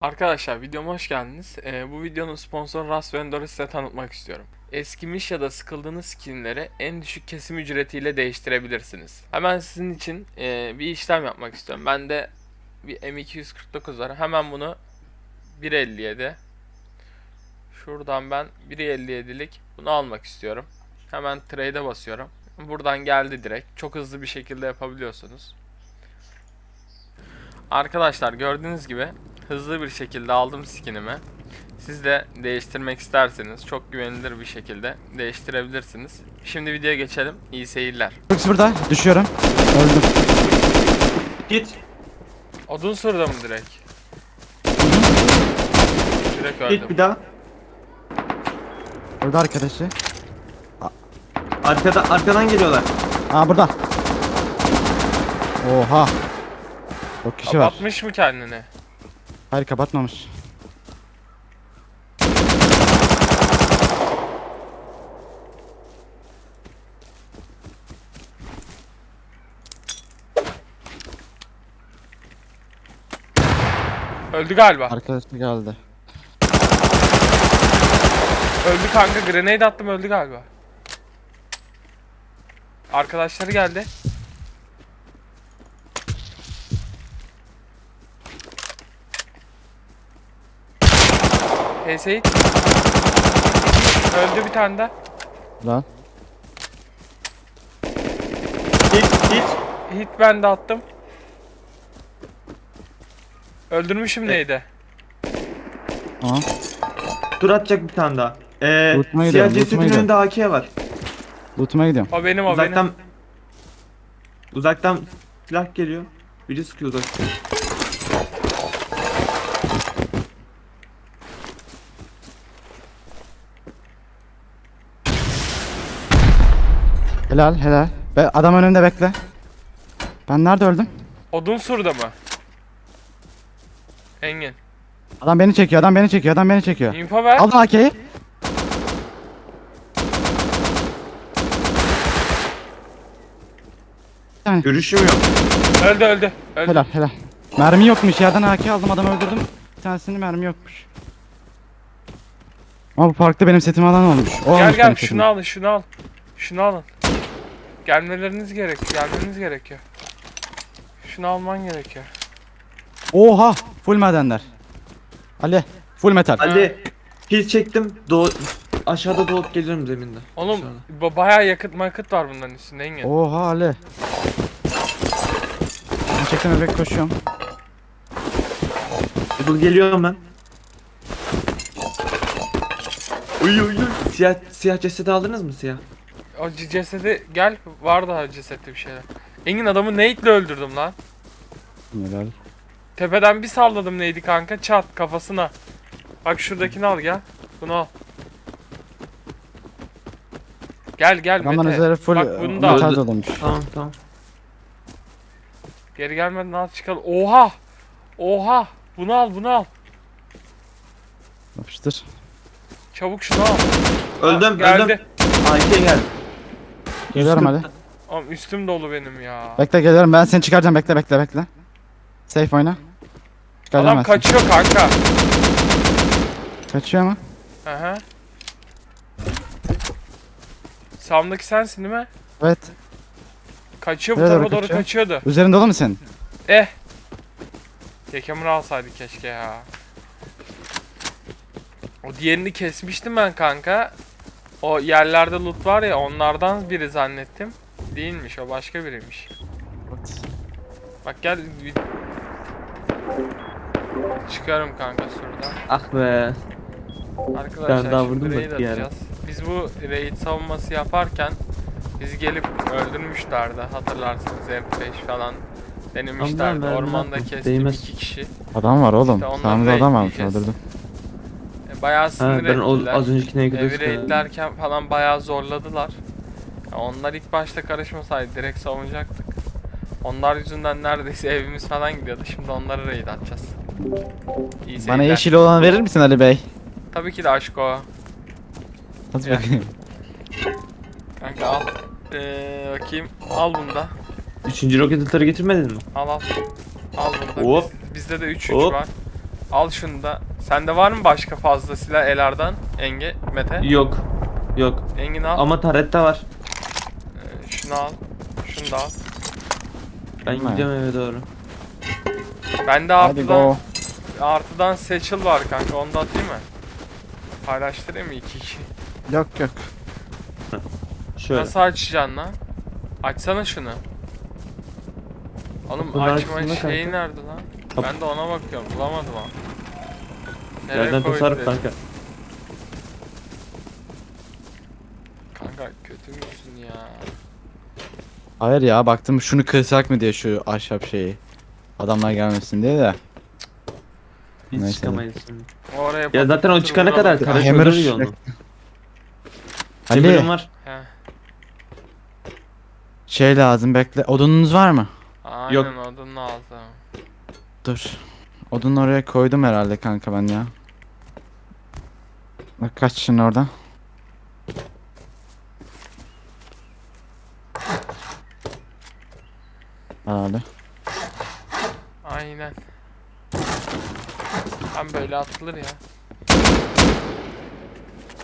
Arkadaşlar videoma hoş geldiniz. Ee, bu videonun sponsoru Ras Vendor'u size tanıtmak istiyorum. Eskimiş ya da sıkıldığınız skinleri en düşük kesim ücretiyle değiştirebilirsiniz. Hemen sizin için e, bir işlem yapmak istiyorum. Bende bir M249 var. Hemen bunu 1.57 Şuradan ben 1.57'lik bunu almak istiyorum. Hemen trade'e basıyorum. Buradan geldi direkt. Çok hızlı bir şekilde yapabiliyorsunuz. Arkadaşlar gördüğünüz gibi hızlı bir şekilde aldım skinimi. Siz de değiştirmek isterseniz çok güvenilir bir şekilde değiştirebilirsiniz. Şimdi videoya geçelim. İyi seyirler. Fox burada. Düşüyorum. Öldüm. Git. Odun soruda mı direkt? Direkt Git öldüm. bir daha. Burada arkadaşı. Arkada, arkadan geliyorlar. Aa burada. Oha. Çok kişi var. Kapatmış mı kendini? Hayır kapatmamış. Öldü galiba. Arkadaşı geldi. Öldü kanka. Grenade attım öldü galiba. Arkadaşları geldi. Hey Seyit. Öldü bir tane de. Lan. Git, git. Hit ben de attım. Öldürmüşüm neydi? Aa. Dur atacak bir tane daha. Ee, Loot'uma siyah gidiyorum, cesedin önünde AK var. Loot'uma gidiyorum. O benim o Uzaktan... benim. Uzaktan silah geliyor. Biri sıkıyor uzaktan. Helal helal. Be adam önümde bekle. Ben nerede öldüm? Odun surda mı? Engin. Adam beni çekiyor. Adam beni çekiyor. Adam beni çekiyor. Info ver. Aldım AK'yi. Görüşüm yok. Öldü öldü. Öldü. Helal helal. Mermi yokmuş. Yerden AK aldım. Adamı öldürdüm. Bir tanesinin mermi yokmuş. Ama bu parkta benim setimi alan olmuş. O Gel gel benim şunu setimi. alın şunu al. Şunu alın. Gelmeleriniz gerek. Gelmeniz gerekiyor. Şunu alman gerekiyor. Oha! Full madenler. Ali, full metal. Ali, pil çektim. Doğu... Aşağıda doğup gelirim zeminde. Oğlum ba- bayağı yakıt makıt var bunların üstünde Engin. Oha Ali. Ben çektim bebek koşuyorum. Dur geliyorum ben. Uy uy uy. Siyah, siyah cesedi aldınız mı siyah? O cesedi gel var daha cesette bir şeyler. Engin adamı nade'le öldürdüm lan. Helal. Tepeden bir salladım neydi kanka çat kafasına. Bak şuradakini al gel. Bunu al. Gel gel Adamların Mete. full Bak bunu da al. metal. Tamam tamam. Geri gelmeden al çıkalım. Oha! Oha! Bunu al bunu al. Yapıştır. Çabuk şunu al. Öldüm Geldi. öldüm. AK geldi. Geliyorum Ali. Oğlum üstüm dolu benim ya. Bekle geliyorum. Ben seni çıkaracağım. Bekle bekle bekle. Safe oyna. Çıkaracağım Adam ben seni. kaçıyor kanka. Kaçıyor mu? Hı hı. Sağımdaki sensin değil mi? Evet. Kaçıyor bu Nereye tarafa doğru doğru kaçıyor? kaçıyordu. Üzerinde dolu mu senin? Eh. Yakemini alsaydık keşke ya. O diğerini kesmiştim ben kanka. O yerlerde loot var ya onlardan biri zannettim. Değilmiş o başka biriymiş. Bak gel bir... Çıkarım kanka şuradan. Ah be. Arkadaşlar daha şimdi vurdum da raid atacağız. Biz bu raid savunması yaparken bizi gelip öldürmüşlerdi hatırlarsınız F5 falan denemişlerdi. Ormanda kestim iki kişi. Adam var oğlum. İşte Sağımızda adam varmış. Öldürdüm. Bayağı Ha, sinir ben o, ettiler. az öncekine Evi raidlerken falan bayağı zorladılar. Ya onlar ilk başta karışmasaydı direkt savunacaktık. Onlar yüzünden neredeyse evimiz falan gidiyordu. Şimdi onları raid atacağız. İyi Bana yeşil olanı verir misin Ali Bey? Tabii ki de aşko. Hadi Ya. bakayım. Kanka al. Ee, bakayım. Al bunu da. Üçüncü roket atarı getirmedin mi? Al al. Al bunu da. Hop. Biz- bizde de 3 3 Hop. var. Al şunu da. Sende var mı başka fazla silah elardan? Enge, Mete. Yok. Yok. Engin al. Ama tarette var. Ee, şunu al. Şunu da al. Ben gidiyorum eve doğru. Bende Hadi artıdan, go. artıdan seçil var kanka. Onu da atayım mı? Paylaştırayım mı iki kişi? Yok yok. Şöyle. Nasıl açacaksın lan? Açsana şunu. Oğlum Bunun açma şeyi kanka. nerede lan? Kap- Ben de ona bakıyorum. Bulamadım ha. Nereye Yerden koydu tasarruf kanka. Kanka kötü müsün ya? Hayır ya baktım şunu kırsak mı diye şu ahşap şeyi. Adamlar gelmesin diye de. Biz Neyse. çıkamayız şimdi. Oraya Ya zaten o çıkana kadar kara Hammer- çözülür yolunu. Ali var. He. şey lazım bekle. Odununuz var mı? Aynen Yok. odun lazım. Dur. Odunu oraya koydum herhalde kanka ben ya. Bak kaç şimdi orada. Herhalde. Aynen. Tam böyle atılır ya.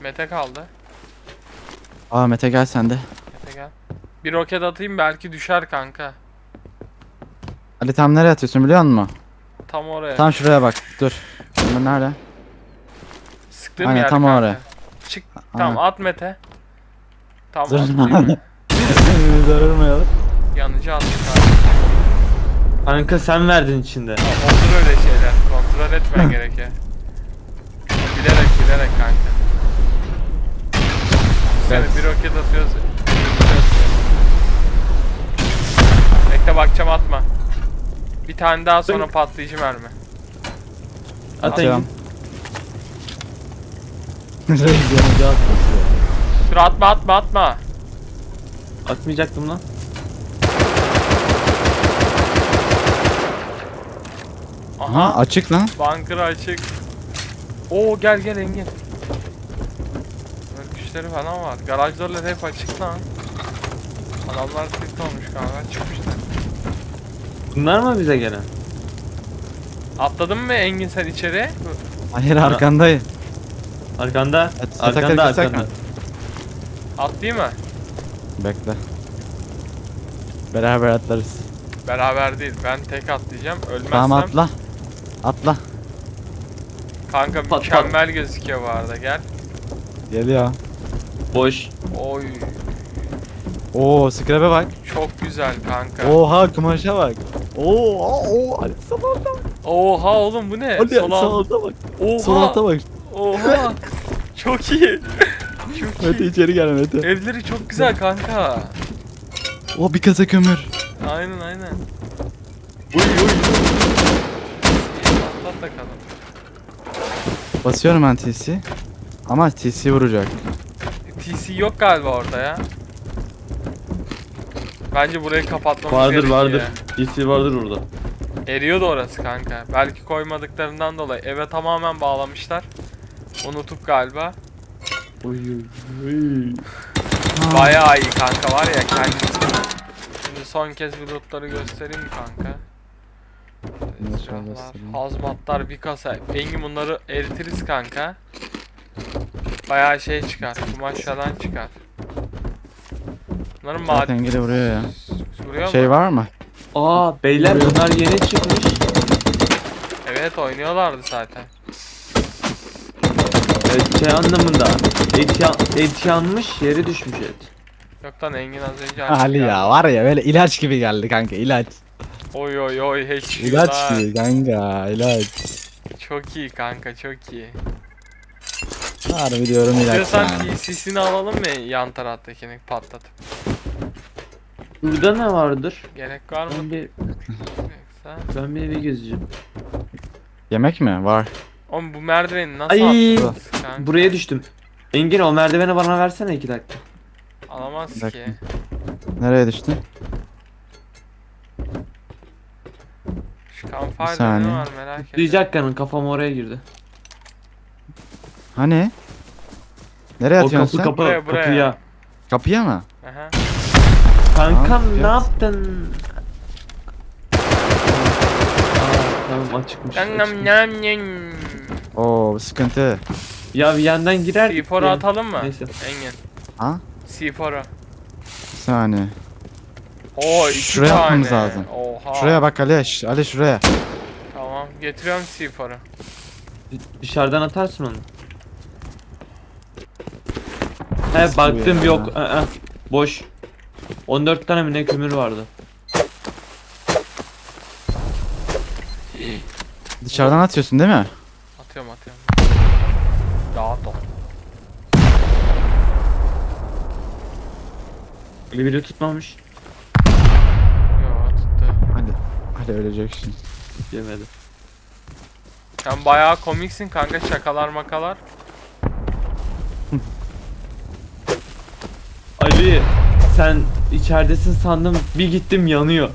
Mete kaldı. Aa Mete gel sen de. Mete gel. Bir roket atayım belki düşer kanka. Ali tam nereye atıyorsun biliyor musun? Tam oraya. Tam şuraya bak. Dur. Ama nerede? Sıktığım Aynen, yer tam kanka. oraya. Çık. Aynen. Tamam at Mete. Tamam Dur. Zararmayalım. Yanıcı attı kanka. Kanka sen verdin içinde. Olur öyle şeyler. Kontrol etmen gerekiyor. Bilerek bilerek kanka. Seni Evet. bir roket atıyoruz. Bekle bakacağım atma. Bir tane daha sonra patlayıcı mermi. At Atıyorum. Engin. Reis yanıcı atmış Dur atma atma atma. Atmayacaktım lan. Aha Aha. açık lan. Bunker açık. Oo gel gel Engin. Böyle güçleri falan var. Garajlarla hep açık lan. Adamlar olmuş galiba çıkmışlar. Bunlar mı bize gelen? Atladın mı Engin sen içeri? Hayır arkandayım. Arkanda. At- atakları Arkanda kırsak arkanda. Atlayayım mı? Bekle. Beraber atlarız. Beraber değil. Ben tek atlayacağım. Ölmezsem Tamam atla. Atla. kanka Pat, pat. mükemmel gözüküyor bu arada. Gel. Geliyor. Boş. Oy. Oo scrap'e bak. Çok güzel kanka. Oha kumaşa bak. Oo, oo, Ali bak. Oha oğlum bu ne? Ali Sol sol alt- alta bak. Oha. Sol alta bak. Oha. çok iyi. Çok Mete iyi. içeri gel Mete. Evleri çok güzel kanka. O bir kasa kömür. Aynen aynen. Uy uy. Atlat bakalım. Basıyorum ben TC. Ama TC vuracak. TC yok galiba orada ya. Bence burayı kapatmamız Vardır gerekiyor. vardır. DC vardır orada. Eriyordu orası kanka. Belki koymadıklarından dolayı eve tamamen bağlamışlar. Unutup galiba. Uy uy. Bayağı iyi kanka var ya kendisi. Şimdi son kez bir lootları göstereyim mi kanka? Silahlar, hazmatlar bir kasa. Engin bunları eritiriz kanka. Bayağı şey çıkar. Kumaş falan çıkar. Bunların Zaten maden... geri vuruyor ya. Vuruyor Şey mu? var mı? Aa beyler bunlar yeni çıkmış. Evet oynuyorlardı zaten. Evet, şey anlamında. Et, ya, et yanmış yere düşmüş et. Yok lan Engin az önce Ali ya var ya böyle ilaç gibi geldi kanka ilaç. Oy oy oy hiç İlaç gibi kanka ilaç. Çok iyi kanka çok iyi. Harbi diyorum ilaç İstiyorsan yani. TC'sini alalım mı yan taraftakini patlatıp? Burada ne vardır? Gerek var mı? Ben bir, Yoksa... ben bir evi gezeceğim. Yemek mi? Var. Oğlum bu merdiveni nasıl Ay, attınız kanka? Buraya düştüm. Engin o merdiveni bana versene iki dakika. Alamaz Bir ki. dakika. Nereye düştün? Şu Bir ne saniye. var merak ettim. Duyacak kanın kafam oraya girdi. Hani? Nereye O atıyorsun kapı sen? kapı Buraya, buraya. kapıya. Kapıya mı? Aha. Kankam Tamam, ne yaptın? Aa, Tamam açıkmış. Nam açıkmış. nam nam. Oo bu sıkıntı. Ya bir yandan girer. C4'u ya. atalım mı? Neyse. Engin. Ha? C4'u. Bir saniye. Oo iki Şuraya tane. atmamız lazım. Oha. Şuraya bak Ali. ş- Ali şuraya. Tamam getiriyorum C4'u. Dışarıdan atarsın onu. He Nasıl baktım ya? yok. Aa, boş. 14 tane mi ne kömür vardı. Dışarıdan atıyorsun değil mi? Atıyorum atıyorum. Dağıt o. Bir biri tutmamış. Yo tuttu. Ali. Ali ölecek şimdi. Yemedi. Sen bayağı komiksin kanka şakalar makalar. Ali sen içeridesin sandım bir gittim yanıyor.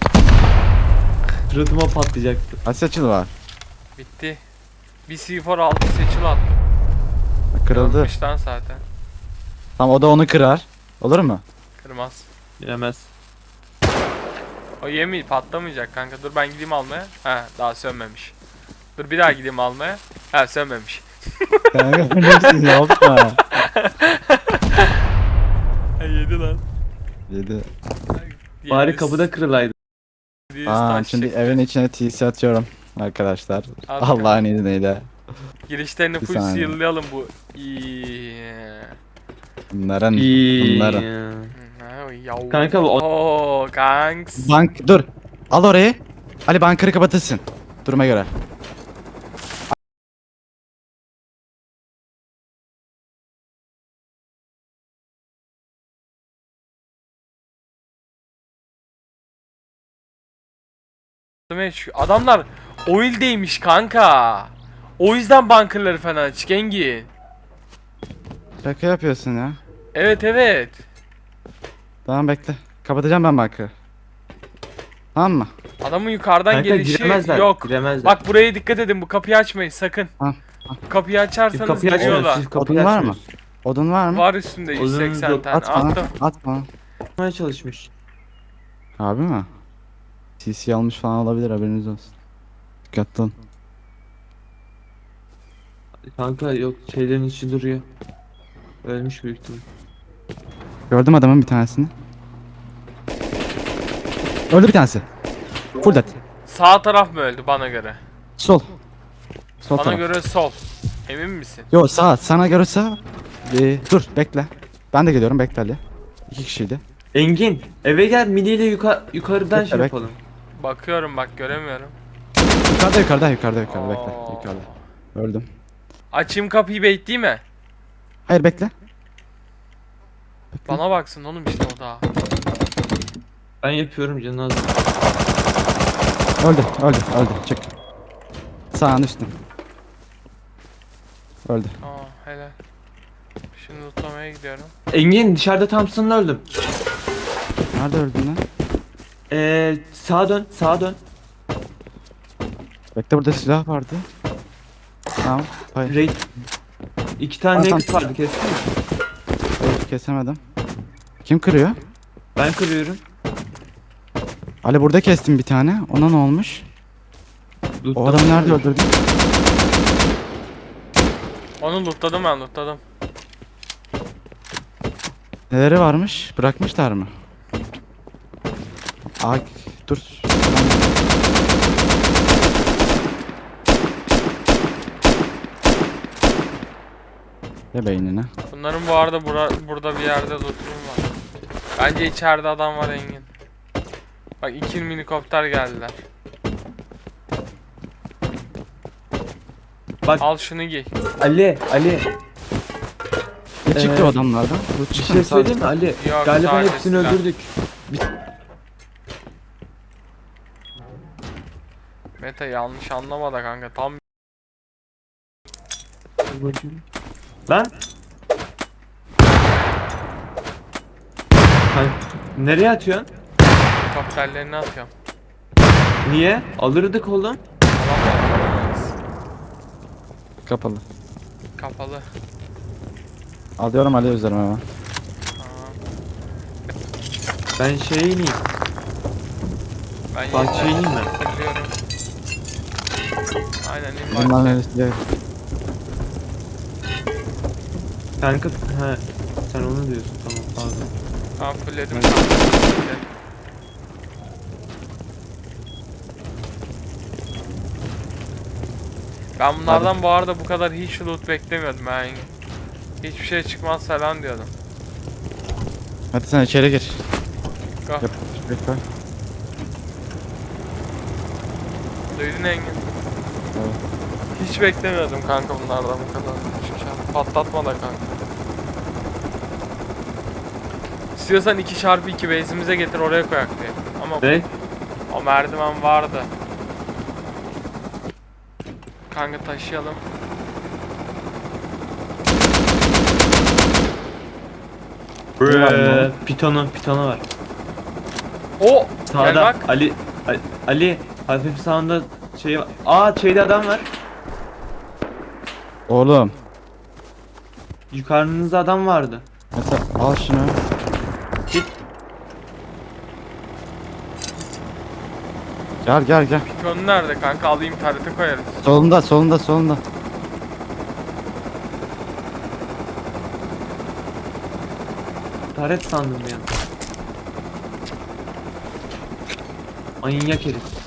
Suratıma patlayacaktı. Kaç seçil var? Bitti. Bir C4 aldı seçil attı. Kırıldı. Kırılmıştan zaten. Tamam o da onu kırar. Olur mu? Kırmaz. Yemez. O yemi patlamayacak kanka. Dur ben gideyim almaya. He daha sönmemiş. Dur bir daha gideyim almaya. He sönmemiş. Kanka neysin yapma. He yedi lan. Yedi. Bari kapıda kırılaydı. Aa şimdi çekti. evin içine TC atıyorum. Arkadaşlar. At Allah'ın izniyle. Girişlerini full saniye. seal'layalım bu. Bunların. İyi. Bunların. Kanka bu Oo kanks. Bank dur. Al orayı. Ali bankarı kapatırsın. Duruma göre. Demek adamlar oil'deymiş kanka. O yüzden bunkerları falan açık Engin. Şaka yapıyorsun ya. Evet evet. Tamam bekle. Kapatacağım ben bankı. Tamam mı? Adamın yukarıdan kanka gelişi giremezler. yok. Giremezler. Bak buraya dikkat edin bu kapıyı açmayın sakın. Ha, kapıyı açarsanız kapıyı giriyorlar. Siz kapıyı Odun var mı? açmıyorsunuz. Odun var mı? Var üstünde Odunumuz 180 yok. tane. At bana. Attım. At bana. Yapmaya çalışmış. Abi mi? CC almış falan olabilir haberiniz olsun. Dikkatli olun. Kanka yok şeylerin içi duruyor. Ölmüş büyük ihtimal. Gördüm adamın bir tanesini. Öldü bir tanesi. Full dead. Sağ taraf mı öldü bana göre? Sol. Sol Bana taraf. göre sol. Emin misin? Yo sağ. Sana göre sağ. Ee, dur bekle. Ben de geliyorum bekle Ali. İki kişiydi. Engin eve gel midiyle yuka yukarıdan Bekle, şey bekle. yapalım. Bakıyorum bak göremiyorum. Yukarıda yukarıda yukarıda yukarıda bekle. Oo. Yukarıda. Öldüm. Açayım kapıyı bait değil mi? Hayır bekle. Bana baksın oğlum işte o da. Ben yapıyorum canım az. Öldü öldü öldü. Çık. Sağın üstün. Öldü. Aa helal. Şimdi lootlamaya gidiyorum. Engin dışarıda Thompson'la öldüm. Nerede öldün lan? Eee sağa dön sağa dön. Bekle burada silah vardı. Tamam. Hayır. Raid. İki tane Aa, naked vardı kestin mi? hayır, Kesemedim. Kim kırıyor? Ben kırıyorum. Ali burada kestim bir tane. Ona ne olmuş? O adamı nerede öldürdün? Onu lootladım ben lootladım. Neleri varmış? Bırakmışlar mı? Aa, dur. Ya beynine. Bunların bu arada bura, burada bir yerde lootum var. Bence içeride adam var Engin. Bak iki minikopter geldiler. Bak. Al şunu giy. Ali Ali Ne çıktı Ee, adamlardan? Bu bir çıktı şey sadece. söyleyeyim mi Ali? Yok, Galiba sadece hepsini silah. öldürdük. Meta yanlış anlama da kanka tam Ben? Hani, nereye atıyorsun? kopterlerini atıyorum. Niye? Alırdık oğlum. Kapalı. Kapalı. Alıyorum Ali üzerime hemen. Tamam. Ben şeye ineyim. Ben Bahçeye ineyim? Aynen Bizim invite. mahallede Kanka he. Sen onu diyorsun tamam pardon. Tamam fullledim. Evet. kanka. Ben bunlardan bu arada bu kadar hiç loot beklemiyordum ben. Hiçbir şey çıkmaz falan diyordum. Hadi sen içeri gir. Go. Yap. Bekle. Duydun Engin. Hiç beklemiyordum kanka bunlardan bu kadar. Şu Patlatma da kanka. İstiyorsan 2 çarpı 2 base'imize getir oraya koyak diye. Ama Ne? o merdiven vardı. Kanka taşıyalım. Ee, pitonu, pitonu var. O Sağda gel bak. Ali, Ali, Ali hafif sağında şey. Aa şeyde adam var. Oğlum. Yukarınızda adam vardı. Mesela al şunu. Git. Gel gel gel. Pitonu nerede kanka alayım tarete koyarız. Solunda solunda solunda. Taret sandım ya. Manyak herif.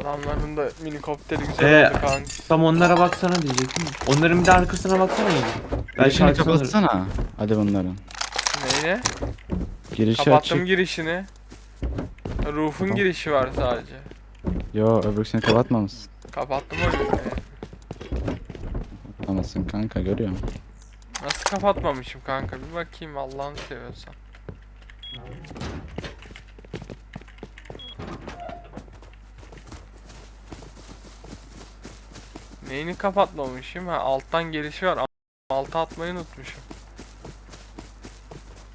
Adamların da minikopteri güzel Ee, oldu kanka. Tam onlara baksana diyecektim. Onların bir de arkasına baksana yine. Ben Girişini şarkısını kapatsana. Hadi bunların. Neyle? Girişi Kapattım açık. girişini. Roof'un Tamam. girişi var sadece. Yo öbürsünü kapatmamışsın. Kapattım o yüzden. Anasın kanka görüyorum. Nasıl kapatmamışım kanka bir bakayım Allah'ını seviyorsan. Neyini kapatmamışım? Ha alttan gelişi var. Alta atmayı unutmuşum.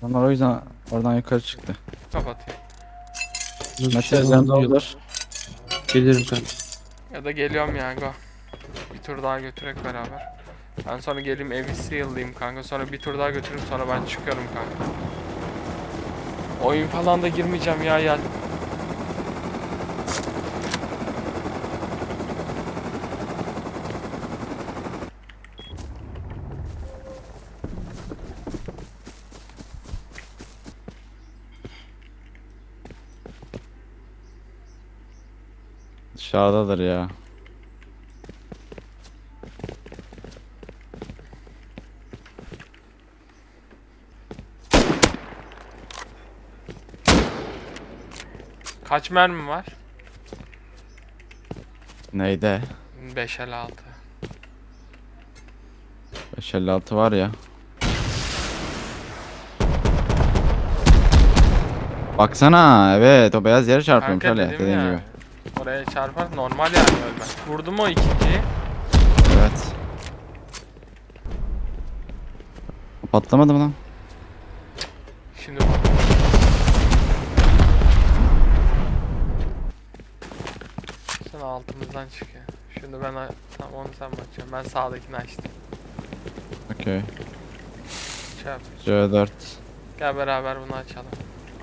Onlar o yüzden oradan yukarı çıktı. Kapatayım. Mete şey oldu. olur. Gelirim kanka. Ya da geliyorum ya go. Bir tur daha götürek beraber. Ben sonra geleyim evi seal'layayım kanka. Sonra bir tur daha götürürüm sonra ben çıkıyorum kanka. Oyun falan da girmeyeceğim ya ya. Dışarıdadır ya. Kaç mermi var? Neyde? 556. 556 var ya. Baksana evet o beyaz yere çarpıyorum Kanka şöyle dedim dediğim ya. gibi. Oraya çarpar normal yani ölme. Vurdum o ikinciyi. Evet. Patlamadı mı lan? Şimdi. Sen altımızdan çıkıyor. Şimdi ben tamam onu sen bakacaksın. Ben sağdakini açtım. Okey. Yap. C4. Gel beraber bunu açalım.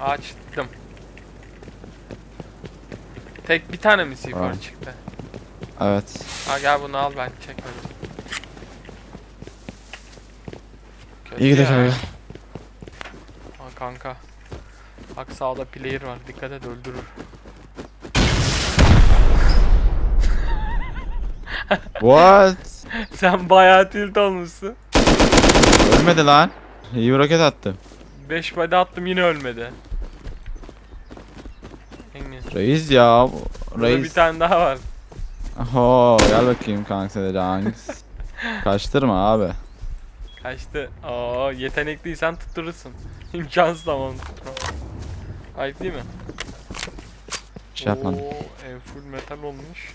Açtım. Tek bir tane mi C4 Tamam. çıktı? Evet. Ha gel bunu al ben çekmedim. Kötü İyi ya. gidelim. Ha kanka. Bak sağda player var. Dikkat et öldürür. What? Sen bayağı tilt olmuşsun. Ölmedi lan. İyi bir roket attı. 5 body attım yine ölmedi. Reis ya. bu- Burada bir Reis. tane daha var. Oho gel bakayım kanka sen de hangisi? Kaçtırma abi. Kaçtı. Oo yetenekliysen tutturursun. İmkansız ama onu tutturma. Ayıp değil mi? Bir şey yapmadım. Oo, ev full metal olmuş.